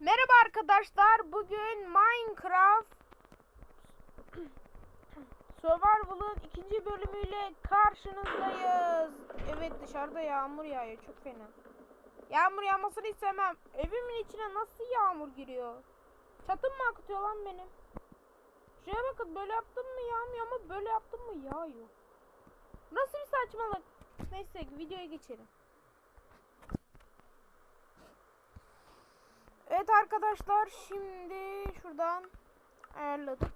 Merhaba arkadaşlar. Bugün Minecraft Survival'ın ikinci bölümüyle karşınızdayız. Evet dışarıda yağmur yağıyor. Çok fena. Yağmur yağmasını istemem. Evimin içine nasıl yağmur giriyor? Çatım mı akıtıyor lan benim? Şuraya bakın böyle yaptım mı yağmıyor ama böyle yaptım mı yağıyor. Nasıl bir saçmalık? Neyse videoya geçelim. Evet arkadaşlar şimdi şuradan ayarladık.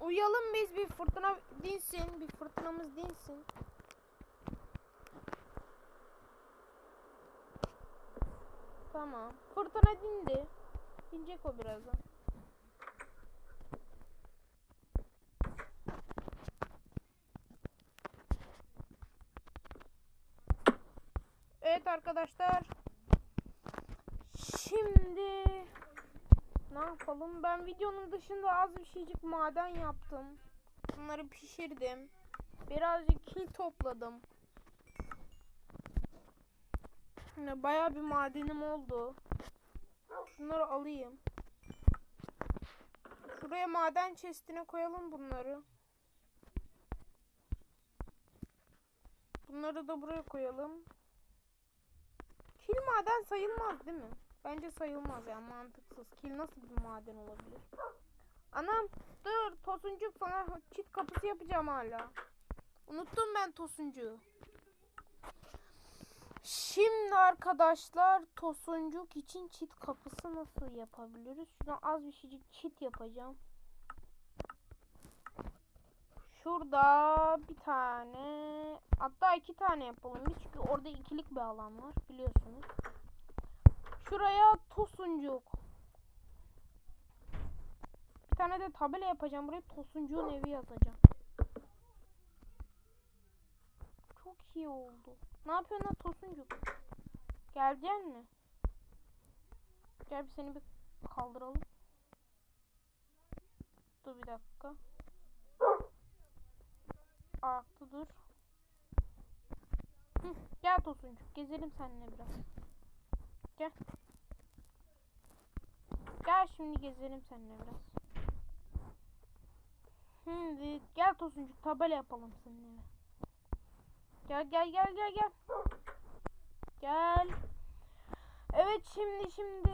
Uyalım biz bir fırtına dinsin. Bir fırtınamız dinsin. Tamam. Fırtına dindi. Dinecek o birazdan. Evet arkadaşlar. Şimdi ne yapalım? Ben videonun dışında az bir şeycik maden yaptım. Bunları pişirdim. Birazcık kil topladım. Şimdi bayağı bir madenim oldu. Şunları alayım. Şuraya maden chestine koyalım bunları. Bunları da buraya koyalım. Kil maden sayılmaz değil mi? Bence sayılmaz ya mantıksız. Kil nasıl bir maden olabilir? Anam dur Tosuncuk sana çit kapısı yapacağım hala. Unuttum ben Tosuncuğu. Şimdi arkadaşlar Tosuncuk için çit kapısı nasıl yapabiliriz? Şuna az bir şeycik çit yapacağım. Şurada bir tane hatta iki tane yapalım. Çünkü orada ikilik bir alan var biliyorsunuz. Şuraya Tosuncuk. Bir tane de tabela yapacağım. Buraya Tosuncuğun evi yazacağım. Çok iyi oldu. Ne yapıyorsun lan Tosuncuk? Geleceksin mi? Gel bir seni bir kaldıralım. Dur bir dakika. Ayakta dur. Hı, gel Tosuncuk. Gezelim seninle biraz. Gel. Gel şimdi gezelim seninle biraz. Şimdi gel Tosuncuk tabela yapalım seninle. Gel gel gel gel gel. Gel. Evet şimdi şimdi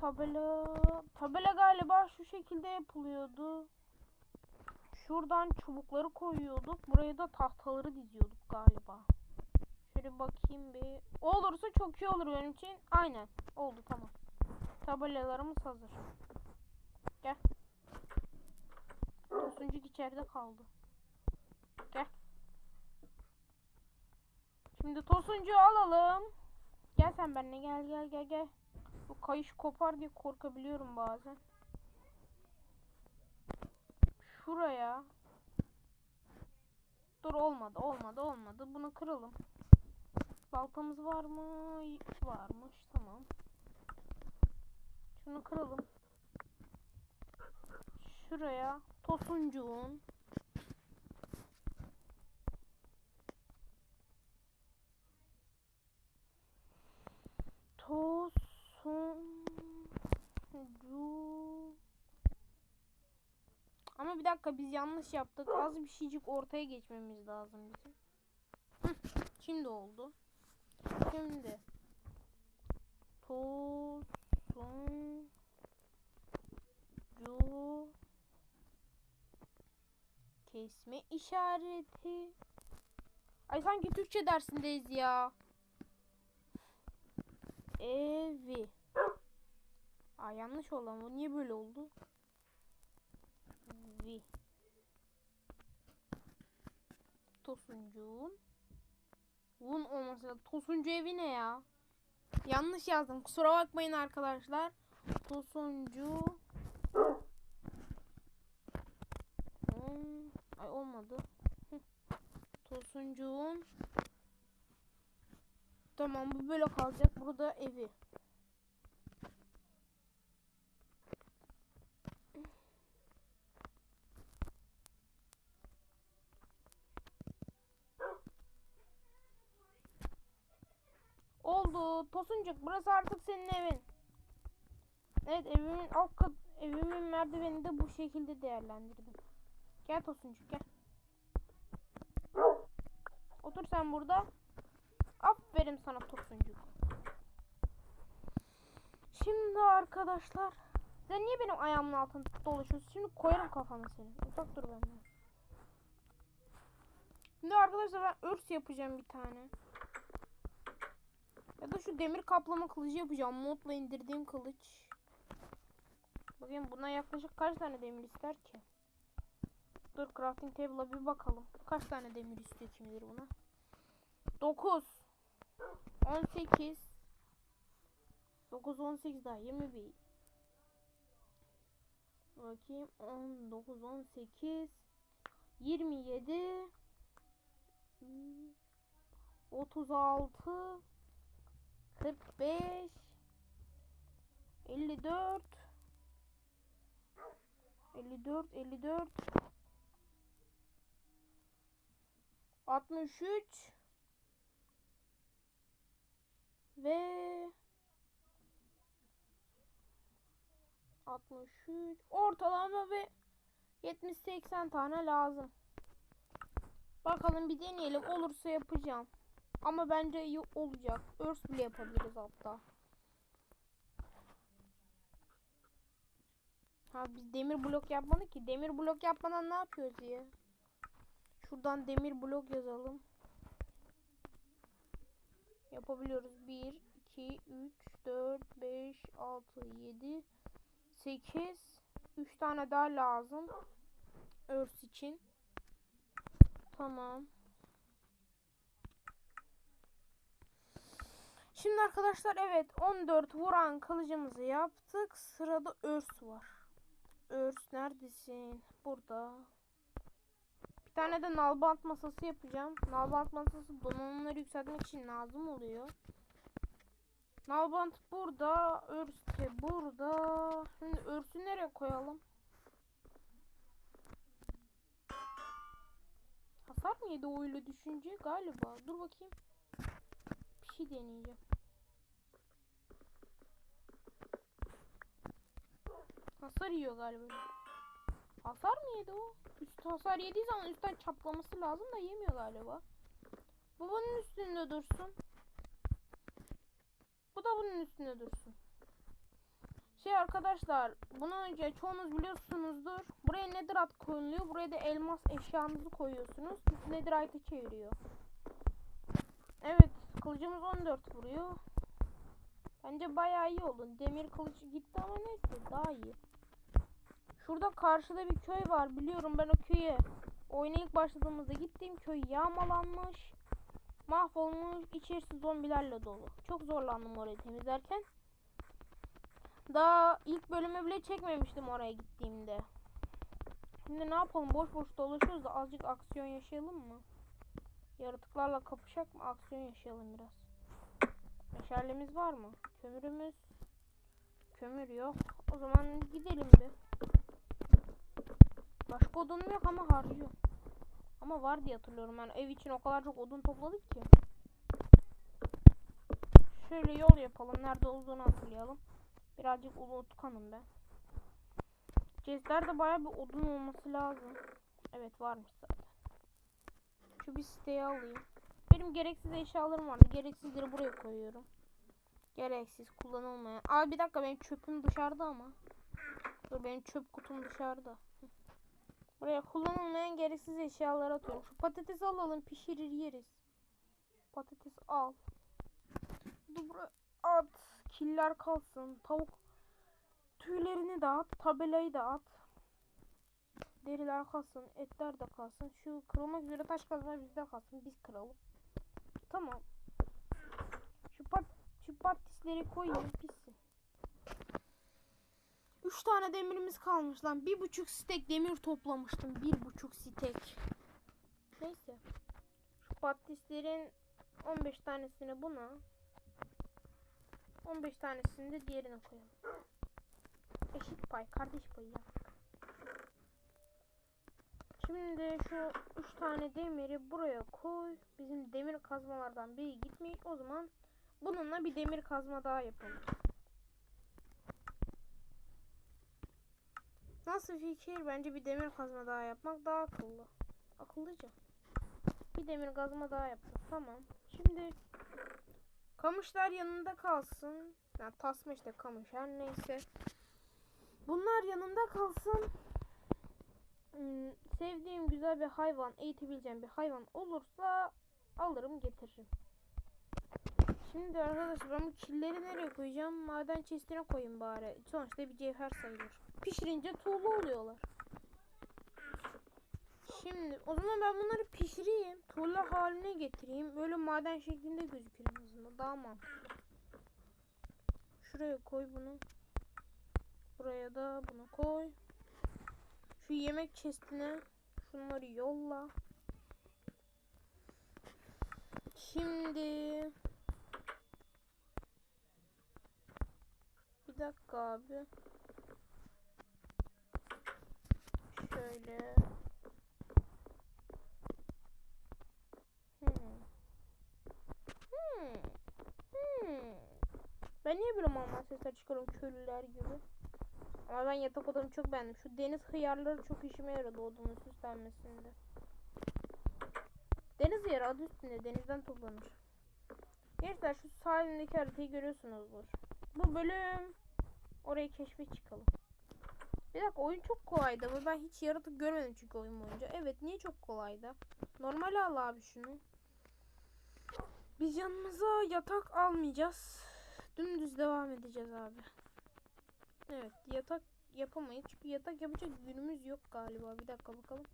tabela tabela galiba şu şekilde yapılıyordu. Şuradan çubukları koyuyorduk. Buraya da tahtaları diziyorduk galiba. Şöyle bakayım bir. Olursa çok iyi olur benim için. Aynen. Oldu tamam. Tabelalarımız hazır. Gel. Tosuncuk içeride kaldı. Gel. Şimdi Tosuncuğu alalım. Gel sen benimle gel gel gel gel. Bu kayış kopar diye korkabiliyorum bazen. Şuraya. Dur olmadı olmadı olmadı. Bunu kıralım. Baltamız var mı? Varmış. Tamam. Şunu kıralım. Şuraya tosuncuğun tosuncu ama bir dakika biz yanlış yaptık. Az bir şeycik ortaya geçmemiz lazım bizim. Şimdi oldu. Şimdi tosuncu kesme işareti. Ay sanki Türkçe dersindeyiz ya. Evi. Aa yanlış oldu ama niye böyle oldu? Vi. Tosuncuğun. Vun lazım. Tosuncu evi ne ya? Yanlış yazdım. Kusura bakmayın arkadaşlar. Tosuncu. Hmm, Ay olmadı. Tosuncuğun. Tamam bu böyle kalacak. Burada evi. Oldu. Tosuncuk burası artık senin evin. Evet evimin alt kat evimin merdivenini de bu şekilde değerlendirdim. Gel Tosuncuk gel. Otur sen burada. Aferin sana Tosuncuk. Şimdi arkadaşlar sen niye benim ayağımın altında dolaşıyorsun? Şimdi koyarım kafana senin. Uzak dur benden. Şimdi arkadaşlar ben örs yapacağım bir tane. Ya da şu demir kaplama kılıcı yapacağım. Modla indirdiğim kılıç. Bakayım buna yaklaşık kaç tane demir ister ki? Dur crafting table'a bir bakalım. Kaç tane demir istiyor kim bilir buna? 9 18 9 18 daha 21 Bakayım 19 18 27 hmm, 36 45 54 54 54 63 ve 63 ortalama ve 70-80 tane lazım. Bakalım bir deneyelim. Olursa yapacağım. Ama bence iyi olacak. Örs bile yapabiliriz hatta. Ha biz demir blok yapmadık ki. Demir blok yapmadan ne yapıyoruz ya? Şuradan demir blok yazalım. Yapabiliyoruz. 1, 2, 3, 4, 5, 6, 7, 8. 3 tane daha lazım. Örs için. Tamam. Şimdi arkadaşlar evet 14 vuran kılıcımızı yaptık. Sırada örs var. Örs neredesin? Burada. Bir tane de nalbant masası yapacağım. Nalbant masası donanımları yükseltmek için lazım oluyor. Nalbant burada. Örs de burada. Şimdi örsü nereye koyalım? Hasar mı yedi öyle düşünce? Galiba. Dur bakayım. Bir şey deneyeceğim. Hasar yiyor galiba. Hasar mı yedi o? Üst hasar yediği zaman üstten çatlaması lazım da yemiyor galiba. Bu bunun üstünde dursun. Bu da bunun üstünde dursun. Şey arkadaşlar, bunu önce çoğunuz biliyorsunuzdur. Buraya netherite koyuluyor. Buraya da elmas eşyanızı koyuyorsunuz. Netherite'ı çeviriyor. Evet, kılıcımız 14 vuruyor. Bence bayağı iyi oldu. Demir kılıç gitti ama neyse daha iyi. Şurada karşıda bir köy var. Biliyorum ben o köye. Oyuna ilk başladığımızda gittiğim köy yağmalanmış. Mahvolmuş. içerisi zombilerle dolu. Çok zorlandım orayı temizlerken. Daha ilk bölümü bile çekmemiştim oraya gittiğimde. Şimdi ne yapalım? Boş boş dolaşıyoruz da azıcık aksiyon yaşayalım mı? Yaratıklarla kapışak mı? Aksiyon yaşayalım biraz. Meşalemiz var mı? Kömürümüz. Kömür yok. O zaman gidelim bir. Başka odunum yok ama harcıyorum. Ama var diye hatırlıyorum ben. Ev için o kadar çok odun topladık ki. Şöyle yol yapalım. Nerede olduğunu hatırlayalım. Birazcık unutkanım ben. Cezlerde baya bir odun olması lazım. Evet varmış zaten. Şu bir siteyi alayım. Benim gereksiz eşyalarım vardı. Gereksizleri buraya koyuyorum. Gereksiz kullanılmayan. Aa bir dakika benim çöpüm dışarıda ama. Dur benim çöp kutum dışarıda. Buraya kullanılmayan gereksiz eşyalar atıyorum. Şu patatesi alalım pişirir yeriz. Patates al. Dubra at. Killer kalsın. Tavuk tüylerini de dağıt. Tabelayı dağıt. Deriler kalsın. Etler de kalsın. Şu kırılmak üzere taş kazma bizde kalsın. Biz kıralım. Tamam. Şu pat şu patisleri koyayım pissin. 3 tane demirimiz kalmış lan. 1,5 stek demir toplamıştım. 1,5 stek. Neyse. Şu patislerin 15 tanesini buna. 15 tanesini de diğerine koyalım. Eşit pay. Kardeş payı yaptık. Şimdi şu 3 tane demiri buraya koy. Bizim demir kazmalardan biri gitmiş. O zaman bununla bir demir kazma daha yapalım. Nasıl fikir? Bence bir demir kazma daha yapmak daha akıllı. Akıllıca. Bir demir kazma daha yaptık. Tamam. Şimdi kamışlar yanında kalsın. Ya tasma işte kamış her neyse. Bunlar yanında kalsın. Hmm, sevdiğim güzel bir hayvan, eğitebileceğim bir hayvan olursa alırım getiririm. Şimdi arkadaşlar ben bu killeri nereye koyacağım? Maden chestine koyayım bari. Sonuçta bir cevher sayılır. Pişirince tuğla oluyorlar. Şimdi o zaman ben bunları pişireyim. Tuğla haline getireyim. Böyle maden şeklinde gözükür en azından. Daha mantıklı. Şuraya koy bunu. Buraya da bunu koy. Şu yemek chestine şunları yolla. Şimdi dakika abi. Şöyle. Hmm. Hmm. Hmm. Ben niye böyle normal sesler çıkarıyorum köylüler gibi? Ama ben yatak odamı çok beğendim. Şu deniz hıyarları çok işime yaradı odanın süslenmesinde. Deniz hıyarı adı üstünde denizden toplanır. Gençler şu sağ elimdeki haritayı görüyorsunuzdur. Bu bölüm orayı keşfe çıkalım. Bir dakika oyun çok kolaydı ama ben hiç yaratık görmedim çünkü oyun boyunca. Evet niye çok kolaydı? Normal al abi şunu. Biz yanımıza yatak almayacağız. Dümdüz devam edeceğiz abi. Evet yatak yapamayız çünkü yatak yapacak günümüz yok galiba. Bir dakika bakalım.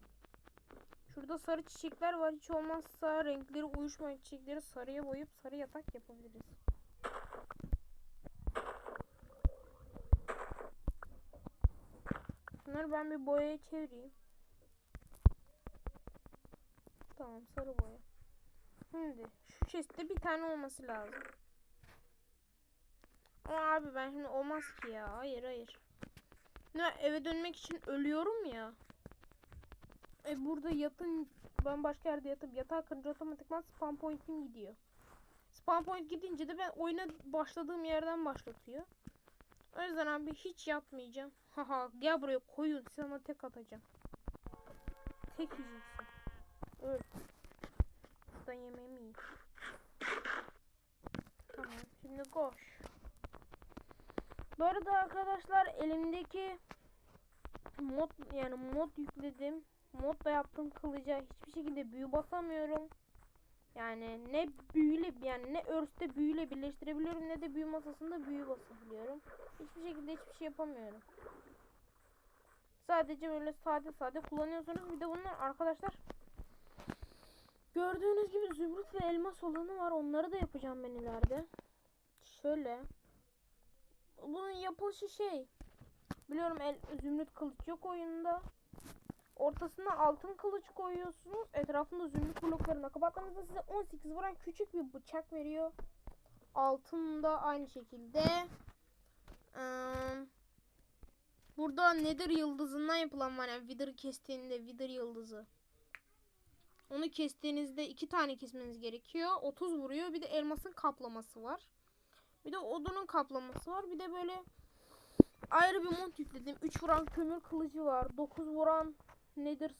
Şurada sarı çiçekler var. Hiç olmazsa renkleri uyuşmayan çiçekleri sarıya boyayıp sarı yatak yapabiliriz. Bunları ben bir boyaya çevireyim. Tamam sarı boya. Şimdi şu chest'te bir tane olması lazım. Ama abi ben şimdi olmaz ki ya. Hayır hayır. Ne eve dönmek için ölüyorum ya. E burada yatın ben başka yerde yatıp yatağa kırınca otomatikman spawn point'im gidiyor. Spawn point gidince de ben oyuna başladığım yerden başlatıyor. O yüzden abi hiç yatmayacağım. Haha gel buraya koyun sana tek atacağım. Tek yiyeceksin. Öl. Şuradan yemeğimi yiyeyim. Tamam şimdi koş. Bu arada arkadaşlar elimdeki mod yani mod yükledim. Modla yaptığım kılıca hiçbir şekilde büyü basamıyorum. Yani ne büyüyle yani ne örste büyüyle birleştirebiliyorum ne de büyü masasında büyü basabiliyorum. Hiçbir şekilde hiçbir şey yapamıyorum. Sadece böyle sade sade kullanıyorsunuz. Bir de bunlar arkadaşlar gördüğünüz gibi zümrüt ve elmas olanı var. Onları da yapacağım ben ileride. Şöyle. Bunun yapılışı şey. Biliyorum el, zümrüt kılıç yok oyunda. Ortasına altın kılıç koyuyorsunuz. Etrafında zümrüt bloklarına kapattığınızda size 18 vuran küçük bir bıçak veriyor. Altında aynı şekilde. Burada nedir yıldızından yapılan var yani Wither kestiğinde Wither yıldızı. Onu kestiğinizde iki tane kesmeniz gerekiyor. 30 vuruyor. Bir de elmasın kaplaması var. Bir de odunun kaplaması var. Bir de böyle ayrı bir mont yükledim. 3 vuran kömür kılıcı var. 9 vuran nedir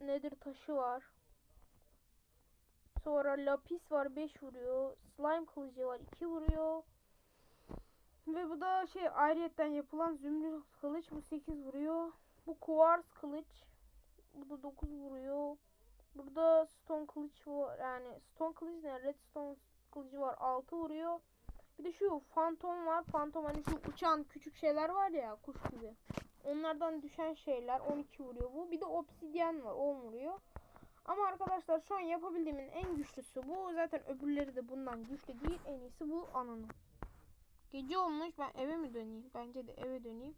nedir taşı var. Sonra lapis var 5 vuruyor. Slime kılıcı var 2 vuruyor. Ve bu da şey ayrıyetten yapılan zümrüt kılıç bu 8 vuruyor. Bu kuvars kılıç. Bu da 9 vuruyor. Burada stone kılıç var. Yani stone kılıç ne? Redstone kılıcı var 6 vuruyor. Bir de şu fantom var. Fantom hani şu uçan küçük şeyler var ya kuş gibi. Onlardan düşen şeyler 12 vuruyor bu. Bir de obsidyen var 10 vuruyor. Ama arkadaşlar şu an yapabildiğimin en güçlüsü bu. Zaten öbürleri de bundan güçlü değil. En iyisi bu ananın. Gece olmuş ben eve mi döneyim? Bence de eve döneyim.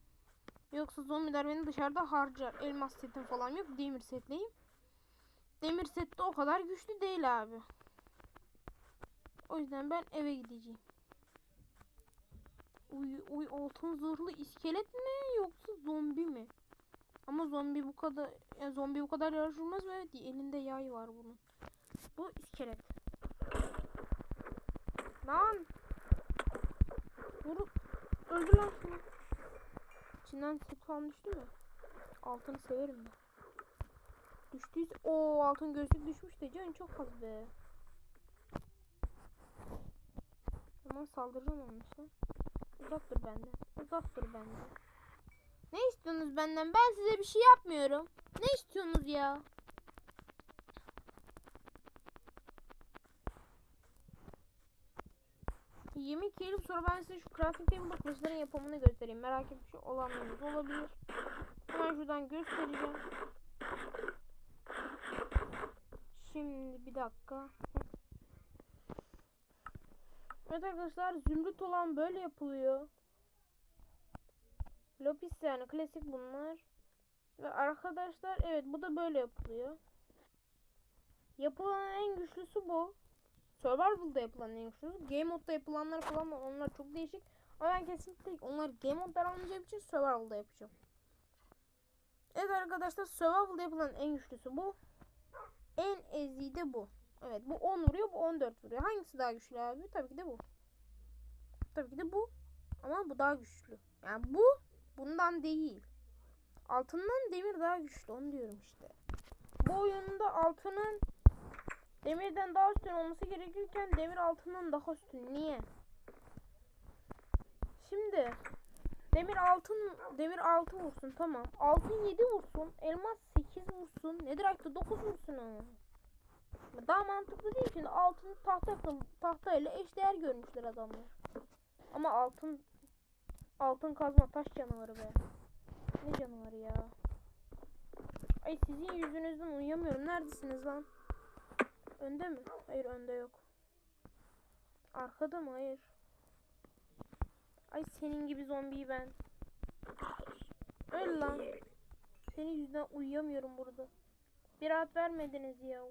Yoksa zombiler beni dışarıda harcar. Elmas setim falan yok. Demir setleyeyim. Demir set de o kadar güçlü değil abi. O yüzden ben eve gideceğim. Uy, uy altın zırhlı iskelet mi yoksa zombi mi? Ama zombi bu kadar yani zombi bu kadar yarışılmaz mı? Evet elinde yay var bunun. Bu iskelet. Lan. Vur. Öldü lan şunu. İçinden falan düştü mü? Altını severim ben. Düştüyse o altın gözlük düşmüş de can çok az be. Tamam saldıracağım onun işte. Uzak dur benden. Uzak dur benden. Ne istiyorsunuz benden? Ben size bir şey yapmıyorum. Ne istiyorsunuz ya? Yemek yiyelim sonra ben size şu crafting table kılıçların yapımını göstereyim. Merak etmiş olanlarınız olabilir. Hemen şuradan göstereceğim. Şimdi bir dakika. Evet arkadaşlar zümrüt olan böyle yapılıyor. Lapis yani klasik bunlar. Ve arkadaşlar evet bu da böyle yapılıyor. Yapılan en güçlüsü bu. Survival'da yapılan en güçlüsü. Game modda yapılanlar falan var. Onlar çok değişik. Ama ben kesinlikle onlar game modda almayacağım için Survival'da yapacağım. Evet arkadaşlar Survival'da yapılan en güçlüsü bu. En eziği de bu. Evet bu 10 vuruyor bu 14 vuruyor. Hangisi daha güçlü abi? Tabii ki de bu. Tabii ki de bu. Ama bu daha güçlü. Yani bu bundan değil. Altından demir daha güçlü onu diyorum işte. Bu oyunda altının demirden daha üstün olması gerekirken demir altından daha üstün. Niye? Şimdi demir altın demir altı vursun tamam. Altın 7 vursun. Elmas 8 vursun. Netherite 9 vursun ama. Daha mantıklı değil şimdi altın tahta tahta ile eşdeğer görmüşler adamlar. Ama altın altın kazma taş canavarı be. Ne canavarı ya? Ay sizin yüzünüzden uyuyamıyorum. Neredesiniz lan? Önde mi? Hayır önde yok. Arkada mı? Hayır. Ay senin gibi zombiyi ben. Öl lan. Senin yüzünden uyuyamıyorum burada. Bir rahat vermediniz ya.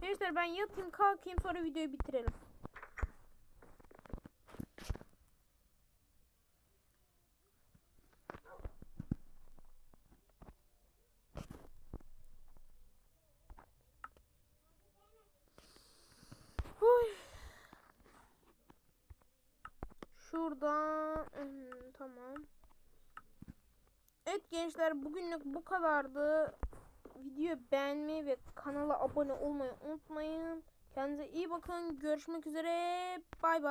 Gençler ben yatayım kalkayım sonra videoyu bitirelim. Huy. Şuradan tamam. Evet gençler bugünlük bu kadardı. Videoyu beğenmeyi ve kanala abone olmayı unutmayın. Kendinize iyi bakın. Görüşmek üzere. Bay bay.